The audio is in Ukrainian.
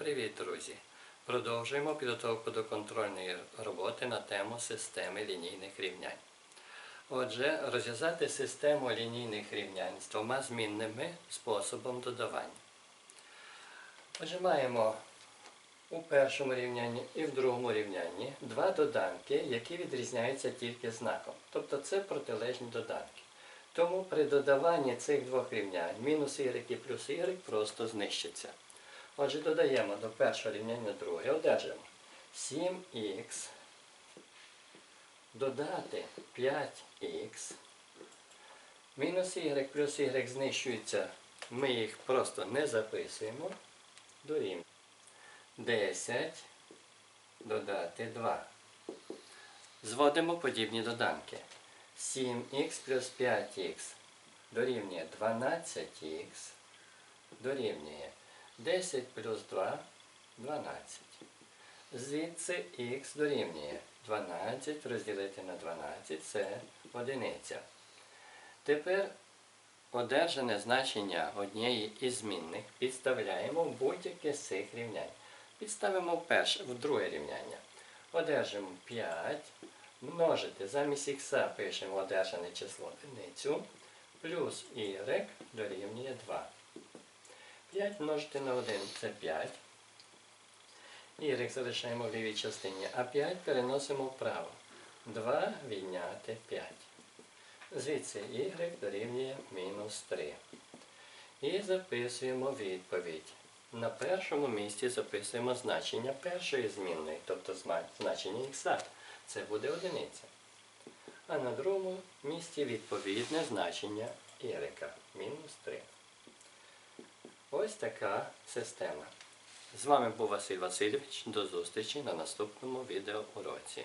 Привіт, друзі! Продовжуємо підготовку до контрольної роботи на тему системи лінійних рівнянь. Отже, розв'язати систему лінійних рівнянь з двома змінними способом додавання. Отже, маємо у першому рівнянні і в другому рівнянні два доданки, які відрізняються тільки знаком. Тобто це протилежні доданки. Тому при додаванні цих двох рівнянь мінус y і плюс y просто знищиться. Отже, додаємо до першого рівняння друге, одержимо 7х додати 5х. Мінус y плюс y знищуються, ми їх просто не записуємо. Дорівнює 10 додати 2. Зводимо подібні доданки. 7х плюс 5х дорівнює 12х дорівнює 10 плюс 2 12. Звідси х дорівнює 12 розділити на 12 це одиниця. Тепер одержане значення однієї із змінних підставляємо в будь-яке з цих рівнянь. Підставимо в перше, в друге рівняння. Одержимо 5 множити замість х пишемо одержане число одиницю, плюс y дорівнює 2. 5 множити на 1 це 5. Y залишаємо в лівій частині, а 5 переносимо вправо. 2 відняти 5. Звідси y дорівнює мінус 3. І записуємо відповідь. На першому місці записуємо значення першої змінної, тобто значення х. Це буде одиниця. А на другому місці відповідне значення y мінус 3. Ось така система. З вами був Василь Васильович. До зустрічі на наступному відеоуроці.